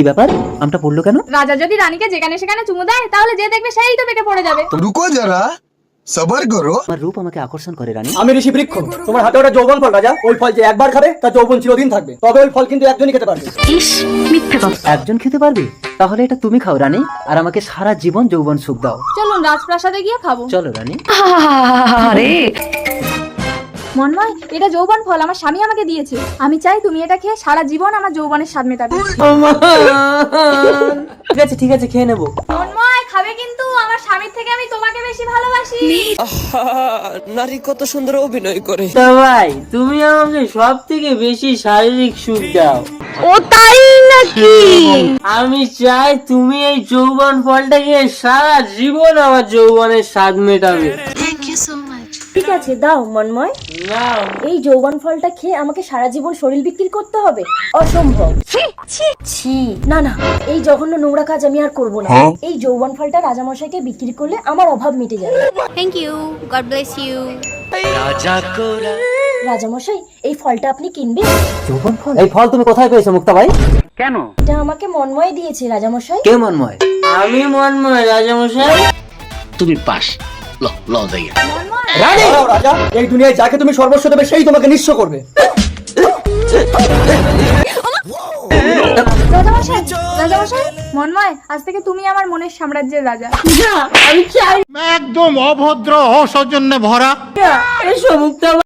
কি ব্যাপার? আমটা পড়ল কেন? রাজা যদি রানীকে যেখানে সেখানে চুমু দেয় তাহলে যে দেখবে সেই তো বেঁকে পড়ে যাবে। রুকো যারা সবার করো। আমার রূপ আমাকে আকর্ষণ করে রানী। আমি ঋষি বৃক্ষ তোমার হাতে ওটা যৌবন ফল রাজা। ওই ফল যে একবার খাবে তার যৌবন চিরদিন থাকবে। তবে ওই ফল কিন্তু একজনই খেতে পারবে। ইস মিথ্যে কথা। একজন খেতে পারবে? তাহলে এটা তুমি খাও রানী। আর আমাকে সারা জীবন যৌবন সুখ দাও। চলুন রাজপ্রাসাদে গিয়ে খাব। চলো রানী। আরে মনময় এটা যৌবন ফল আমার স্বামী আমাকে দিয়েছে। আমি চাই তুমি এটা খেয়ে সারা জীবন আমার যৌবনের স্বাদ মেটাবে। ঠিক আছে ঠিক আছে খেয়ে নেব। মনময় খাবে কিন্তু আমার স্বামীর থেকে আমি তোমাকে বেশি ভালোবাসি। নারী কত সুন্দর অভিনয় করে। ভাই তুমি আমাকে সব থেকে বেশি শারীরিক সুখ দাও। ও তাই নাকি? আমি চাই তুমি এই যৌবন ফলটাকে সারা জীবন আমার যৌবনের স্বাদ মেটাবে। ঠিক আছে দাও মন্ময়। নাও এই যৌবন ফলটা খেয়ে আমাকে সারা জীবন শরীর বিক্রি করতে হবে? অসম্ভব। ছি না না এই জঘন্য নোংরা কাজ আমি আর করব না। এই যৌবন ফলটা রাজামশাইকে বিক্রি করলে আমার অভাব মিটে যাবে। Thank you. God bless you. রাজামশাই এই ফলটা আপনি কিনবেন? যৌবন ফল? এই ফল তুমি কোথায় পেয়েছ মুক্তা ভাই? কেন? এটা আমাকে মনময় দিয়েছে রাজামশাই। কে মনময়? আমি মনময় রাজামশাই। রানী! রাজা এই দুনিয়ায় যাকে তুমি সর্বস্ব দেবে সেই তোমাকে নিঃস্ব করবে। রাজামশাই রাজামশাই মনময় আজ থেকে তুমি আমার মনের সাম্রাজ্যের রাজা। একদম অভদ্র অসৌজন্যে ভরা। এসো মুক্তা